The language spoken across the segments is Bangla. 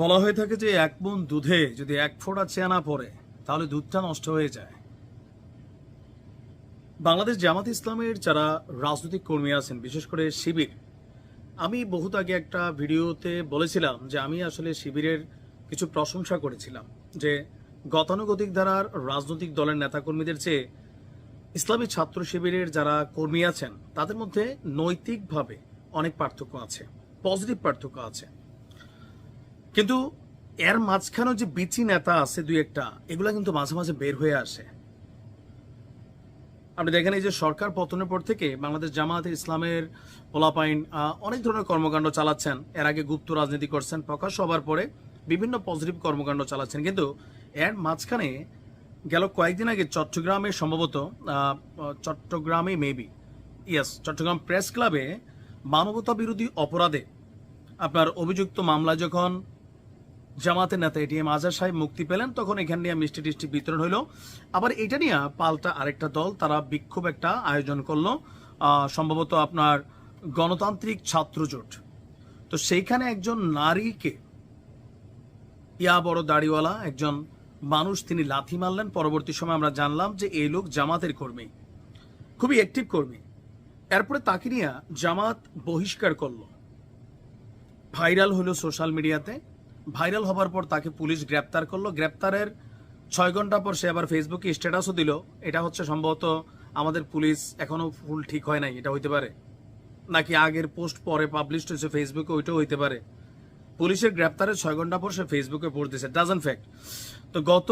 বলা হয়ে থাকে যে এক মন দুধে যদি এক ফোঁটা চেনা পড়ে, তাহলে দুধটা নষ্ট হয়ে যায়। বাংলাদেশ জামাত ইসলামের যারা রাজনৈতিক কর্মী আছেন, বিশেষ করে শিবির, আমি বহুত আগে একটা ভিডিওতে বলেছিলাম যে আমি আসলে শিবিরের কিছু প্রশংসা করেছিলাম যে গতানুগতিক ধারার রাজনৈতিক দলের নেতাকর্মীদের চেয়ে ইসলামী ছাত্র শিবিরের যারা কর্মী আছেন, তাদের মধ্যে নৈতিকভাবে অনেক পার্থক্য আছে, পজিটিভ পার্থক্য আছে। কিন্তু এর মাঝখানেও যে বিচি নেতা আছে দুই একটা, এগুলা কিন্তু মাঝে মাঝে বের হয়ে আসে। আপনি দেখেন এই যে সরকার পতনের পর থেকে বাংলাদেশ জামায়াতে ইসলামের পোলাপাইন অনেক ধরনের কর্মকাণ্ড চালাচ্ছেন। এর আগে গুপ্ত রাজনীতি করছেন, প্রকাশ হবার পরে বিভিন্ন পজিটিভ কর্মকাণ্ড চালাচ্ছেন। কিন্তু এর মাঝখানে গেল কয়েকদিন আগে চট্টগ্রামে সম্ভবত চট্টগ্রামে মেবি ইয়েস চট্টগ্রাম প্রেস ক্লাবে মানবতা বিরোধী অপরাধে আপনার অভিযুক্ত মামলা যখন জামাতের নেতা এটিএম আজাদ সাহেব মুক্তি পেলেন, তখন এখান নিয়ে মিষ্টি টিষ্টি বিতরণ হইল। আবার এটা নিয়ে পাল্টা আরেকটা দল, তারা বিক্ষোভ একটা আয়োজন করল সম্ভবত আপনার গণতান্ত্রিক ছাত্র জোট। তো সেইখানে একজন নারীকে, ইয়া বড় দাড়িওয়ালা, একজন মানুষ তিনি লাথি মারলেন। পরবর্তী সময় আমরা জানলাম যে এই লোক জামাতের কর্মী, খুবই অ্যাক্টিভ কর্মী। এরপরে তাকে নিয়ে জামাত বহিষ্কার করল। ভাইরাল হলো সোশ্যাল মিডিয়াতে। ভাইরাল হবার পর তাকে পুলিশ গ্রেপ্তার করল। গ্রেপ্তারের ছয় ঘণ্টা পর সে আবার ফেসবুকে স্ট্যাটাসও দিল। এটা হচ্ছে সম্ভবত আমাদের পুলিশ এখনও ফুল ঠিক হয় নাই, এটা হইতে পারে। নাকি আগের পোস্ট পরে পাবলিশ হয়েছে ফেসবুকে ওইটাও হইতে পারে। পুলিশের গ্রেপ্তারের ছয় ঘণ্টা পর সে ফেসবুকে পোস্ট দিয়েছে। ডাজন ফ্যাক্ট তো গত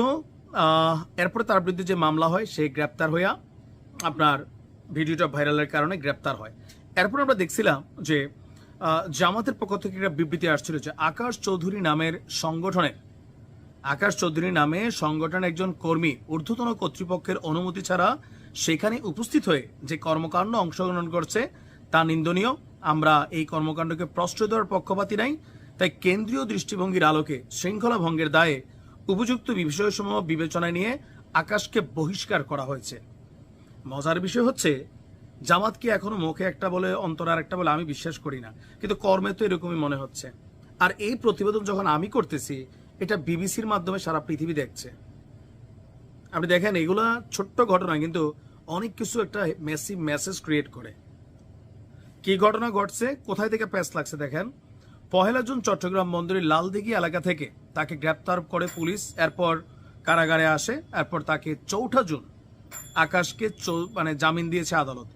এরপরে তার বিরুদ্ধে যে মামলা হয় সে গ্রেপ্তার হইয়া আপনার ভিডিওটা ভাইরালের কারণে গ্রেপ্তার হয়। এরপর আমরা দেখছিলাম যে জামাতের পক্ষ থেকে একটা বিবৃতি আসছিল যে আকাশ চৌধুরী নামের সংগঠনের, আকাশ চৌধুরী নামে সংগঠনের একজন কর্মী ঊর্ধ্বতন কর্তৃপক্ষের অনুমতি ছাড়া সেখানে উপস্থিত হয়ে যে কর্মকাণ্ড অংশগ্রহণ করছে তা নিন্দনীয়। আমরা এই কর্মকাণ্ডকে প্রশ্রয় দেওয়ার পক্ষপাতী নাই, তাই কেন্দ্রীয় দৃষ্টিভঙ্গির আলোকে শৃঙ্খলা ভঙ্গের দায়ে উপযুক্ত বিষয়সমূহ বিবেচনায় নিয়ে আকাশকে বহিষ্কার করা হয়েছে। মজার বিষয় হচ্ছে জামাতকে এখনও মুখে একটা বলে, অন্তর আর একটা বলে আমি বিশ্বাস করি না। কিন্তু কর্মে তো এরকমই মনে হচ্ছে। আর এই প্রতিবেদন যখন আমি করতেছি, এটা বিবিসির মাধ্যমে সারা পৃথিবী দেখছে। আপনি দেখেন, এগুলা ছোট্ট ঘটনা, কিন্তু অনেক কিছু একটা মেসি মেসেজ ক্রিয়েট করে। কি ঘটনা ঘটছে? কোথায় থেকে প্যাস লাগছে দেখেন? পহেলা জুন চট্টগ্রাম বন্দরের লালদিঘি এলাকা থেকে তাকে গ্রেপ্তার করে পুলিশ, এরপর কারাগারে আসে, এরপর তাকে চৌঠা জুন আকাশকে মানে জামিন দিয়েছে আদালত।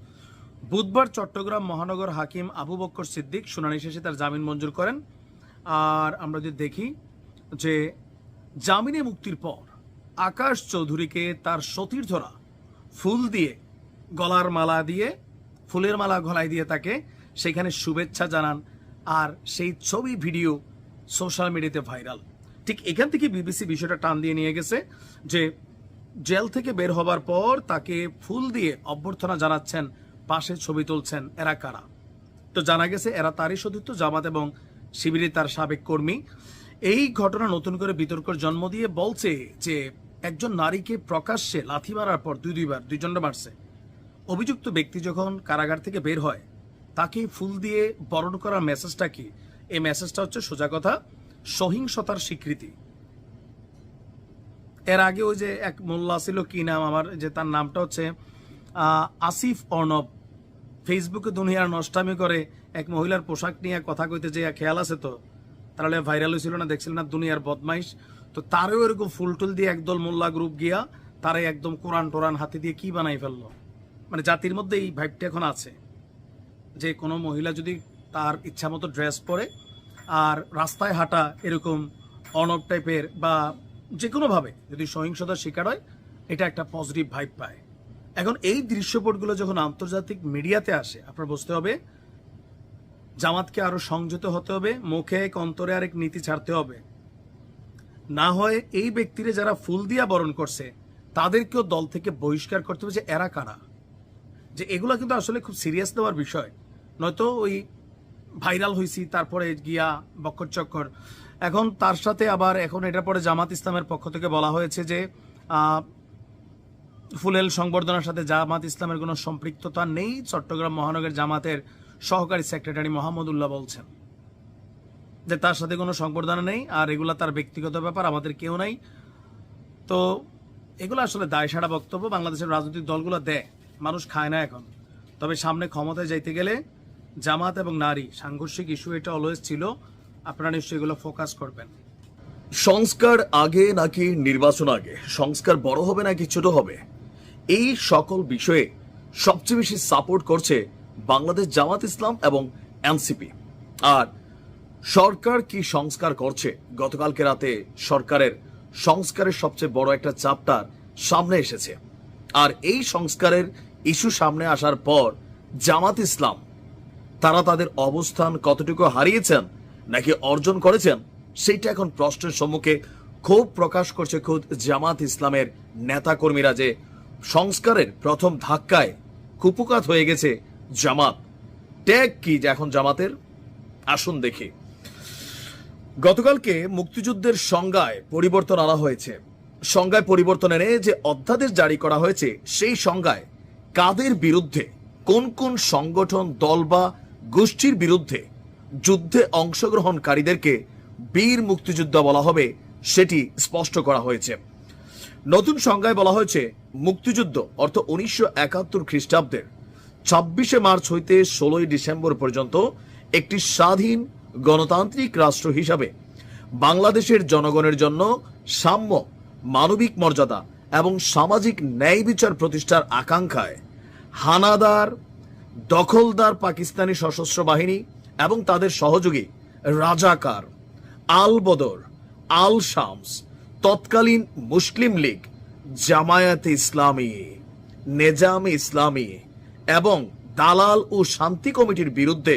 বুধবার চট্টগ্রাম মহানগর হাকিম আবু বক্কর সিদ্দিক শুনানি শেষে তার জামিন মঞ্জুর করেন। আর আমরা যদি দেখি যে জামিনে মুক্তির পর আকাশ চৌধুরীকে তার সতীর্থরা ফুল দিয়ে, গলার মালা দিয়ে, ফুলের মালা গলায় দিয়ে তাকে সেখানে শুভেচ্ছা জানান আর সেই ছবি, ভিডিও সোশ্যাল মিডিয়াতে ভাইরাল। ঠিক এখান থেকে বিবিসি বিষয়টা টান দিয়ে নিয়ে গেছে যে জেল থেকে বের হবার পর তাকে ফুল দিয়ে অভ্যর্থনা জানাচ্ছেন পাশে ছবি তুলছেন এরা কারা? তো জানা গেছে এরা তারই সতীর্থ জামাত এবং শিবিরের তার সাবেক কর্মী। এই ঘটনা নতুন করে বিতর্কের জন্ম দিয়ে বলছে যে একজন নারীকে প্রকাশ্যে লাথি মারার পর দুই দুইবার দুইজনটা মারছে। অভিযুক্ত ব্যক্তি যখন কারাগার থেকে বের হয়, তাকে ফুল দিয়ে বরণ করার মেসেজটা কি? এই মেসেজটা হচ্ছে সোজা কথা, সহিংসতার স্বীকৃতি। এর আগে ওই যে এক মোল্লা ছিল কি নাম? আমার যে তার নামটা হচ্ছে আসিফ অর্ণব। ফেসবুকে দুনিয়ার নষ্টামি করে এক মহিলার পোশাক নিয়ে কথা কইতে যে খেয়াল আছে তো? তাহলে ভাইরাল হয়েছিল না দেখছিল না? দুনিয়ার বদমাইশ। তো তারও এরকম ফুল টুল দিয়ে একদল মোল্লা গ্রুপ গিয়া তারাই একদম কোরআন টোরান হাতে দিয়ে কি বানাই ফেলল? মানে জাতির মধ্যে এই ভাইবটা এখন আছে। যে কোনো মহিলা যদি তার ইচ্ছা মতো ড্রেস পরে আর রাস্তায় হাঁটা এরকম অনব টাইপের বা যে কোনোভাবে যদি সহিংসতার শিকার হয়, এটা একটা পজিটিভ ভাইব পায়। এখন এই দৃশ্যপটগুলো যখন আন্তর্জাতিক মিডিয়াতে আসে, আপনার বুঝতে হবে, জামাতকে আরও সংযত হতে হবে, মুখে এক অন্তরে আরেক নীতি ছাড়তে হবে। না হয় এই ব্যক্তিরে যারা ফুল দিয়া বরণ করছে, তাদেরকেও দল থেকে বহিষ্কার করতে হবে যে এরা কারা। যে এগুলো কিন্তু আসলে খুব সিরিয়াস নেওয়ার বিষয়। নয়তো ওই ভাইরাল হয়েছি তারপরে গিয়া বক্কর চক্কর। এখন তার সাথে আবার এখন এটার পরে জামাত ইসলামের পক্ষ থেকে বলা হয়েছে যে ফুলেল সংবর্ধনার সাথে জামাত ইসলামের কোনো সম্পৃক্ততা নেই, চট্টগ্রাম মহানগর জামাতের সহকারী সেক্রেটারি মোহাম্মদুল্লাহ বলছেন। যে তার সাথে কোনো সংবর্ধনা নেই, আর এগুলা তার ব্যক্তিগত ব্যাপার, আমাদের কেউ নাই। তো এগুলো আসলে দায় সারা বক্তব্য, বাংলাদেশের রাজনৈতিক দলগুলো দেয়, মানুষ খায় না এখন। তবে সামনে ক্ষমতায় যাইতে গেলে জামাত এবং নারী, সাংঘর্ষিক ইস্যু এটা অলওয়েজ ছিল, আপনারা নিশ্চয়ই এগুলো ফোকাস করবেন। সংস্কার আগে নাকি নির্বাচন আগে? সংস্কার বড় হবে নাকি ছোট হবে? এই সকল বিষয়ে সবচেয়ে বেশি সাপোর্ট করছে বাংলাদেশ জামাত ইসলাম এবং এনসিপি। আর সরকার কি সংস্কার করছে? গতকালকে রাতে সরকারের সংস্কারের সবচেয়ে বড় একটা চাপটার সামনে এসেছে। আর এই সংস্কারের ইস্যু সামনে আসার পর জামাত ইসলাম, তারা তাদের অবস্থান কতটুকু হারিয়েছেন, নাকি অর্জন করেছেন, সেইটা এখন প্রশ্নের সম্মুখে ক্ষোভ প্রকাশ করছে খুদ জামাত ইসলামের নেতাকর্মীরা যে সংস্কারের প্রথম ধাক্কায় কুপুকাত হয়ে গেছে জামাত। ট্যাগ কি এখন জামাতের? আসুন দেখি। গতকালকে মুক্তিযুদ্ধের সংজ্ঞায় পরিবর্তন আনা হয়েছে। সংজ্ঞায় পরিবর্তন এনে যে অধ্যাদেশ জারি করা হয়েছে, সেই সংজ্ঞায় কাদের বিরুদ্ধে, কোন কোন সংগঠন, দল বা গোষ্ঠীর বিরুদ্ধে যুদ্ধে অংশগ্রহণকারীদেরকে বীর মুক্তিযোদ্ধা বলা হবে, সেটি স্পষ্ট করা হয়েছে। নতুন সংজ্ঞায় বলা হয়েছে, মুক্তিযুদ্ধ, অর্থ উনিশশো একাত্তর খ্রিস্টাব্দের ছাব্বিশে মার্চ হইতে ষোলোই ডিসেম্বর পর্যন্ত একটি স্বাধীন গণতান্ত্রিক রাষ্ট্র হিসাবে বাংলাদেশের জনগণের জন্য সাম্য, মানবিক মর্যাদা এবং সামাজিক ন্যায় বিচার প্রতিষ্ঠার আকাঙ্ক্ষায় হানাদার, দখলদার পাকিস্তানি সশস্ত্র বাহিনী এবং তাদের সহযোগী রাজাকার আল বদর, আল শামস তৎকালীন মুসলিম লীগ, জামায়াতে ইসলামী, নেজামে ইসলামী এবং দালাল ও শান্তি কমিটির বিরুদ্ধে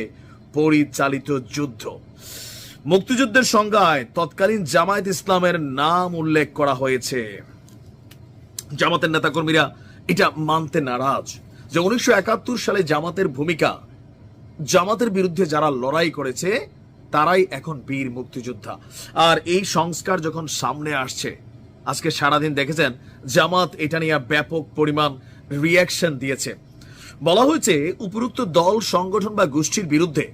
পরিচালিত যুদ্ধ। মুক্তিযুদ্ধের সংজ্ঞায় তৎকালীন জামায়াত ইসলামের নাম উল্লেখ করা হয়েছে। জামাতের নেতাকর্মীরা এটা মানতে নারাজ যে উনিশশো একাত্তর সালে জামাতের ভূমিকা, জামাতের বিরুদ্ধে যারা লড়াই করেছে তারাই এখন বীর মুক্তিযোদ্ধা। আর এই সংস্কার যখন সামনে আসছে, আজকে সারাদিন দেখেছেন, জামাত এটা নিয়ে ব্যাপক পরিমাণ রিয়াকশন দিয়েছে। বলা হয়েছে, উপরুক্ত দল, সংগঠন বা গোষ্ঠীর বিরুদ্ধে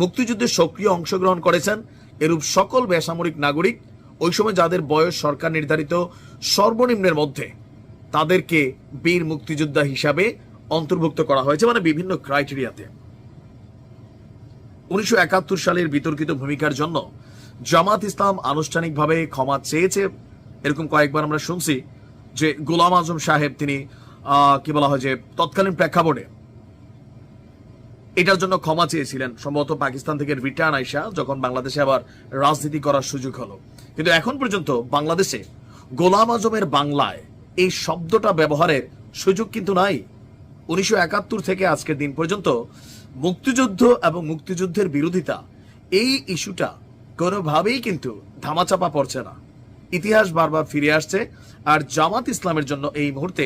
মুক্তিযুদ্ধে সক্রিয় অংশগ্রহণ করেছেন এরূপ সকল বেসামরিক নাগরিক। ওই সময় যাদের বয়স সরকার নির্ধারিত সর্বনিম্নের মধ্যে, তাদেরকে বীর মুক্তিযোদ্ধা হিসাবে অন্তর্ভুক্ত করা হয়েছে মানে বিভিন্ন ক্রাইটেরিয়াতে উনিশশো একাত্তর সালের বিতর্কিত ভূমিকার জন্য জামাত ইসলাম আনুষ্ঠানিকভাবে ক্ষমা চেয়েছে। এরকম কয়েকবার আমরা শুনছি যে গোলাম আজম সাহেব তিনি কি বলা হয় যে তৎকালীন প্রেক্ষাপটে এটার জন্য ক্ষমা চেয়েছিলেন। সম্ভবত পাকিস্তান থেকে রিটার্ন আইসা যখন বাংলাদেশে আবার রাজনীতি করার সুযোগ হলো। কিন্তু এখন পর্যন্ত বাংলাদেশে গোলাম আজমের বাংলায় এই শব্দটা ব্যবহারের সুযোগ কিন্তু নাই। উনিশশো একাত্তর থেকে আজকের দিন পর্যন্ত মুক্তিযুদ্ধ এবং মুক্তিযুদ্ধের বিরোধিতা, এই ইস্যুটা কোনোভাবেই কিন্তু ধামাচাপা পড়ছে না। ইতিহাস বারবার ফিরে আসছে আর জামাত ইসলামের জন্য এই মুহূর্তে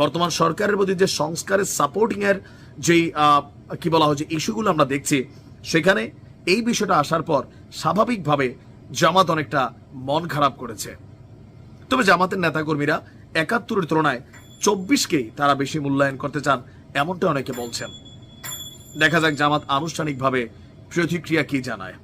বর্তমান সরকারের প্রতি যে সংস্কারের সাপোর্টিং এর যেই কি বলা যে ইস্যুগুলো আমরা দেখছি, সেখানে এই বিষয়টা আসার পর স্বাভাবিকভাবে জামাত অনেকটা মন খারাপ করেছে। তবে জামাতের নেতাকর্মীরা একাত্তরের তুলনায় চব্বিশকেই তারা বেশি মূল্যায়ন করতে চান, এমনটা অনেকে বলছেন। দেখা যাক জামাত আনুষ্ঠানিকভাবে প্রতিক্রিয়া কি জানায়।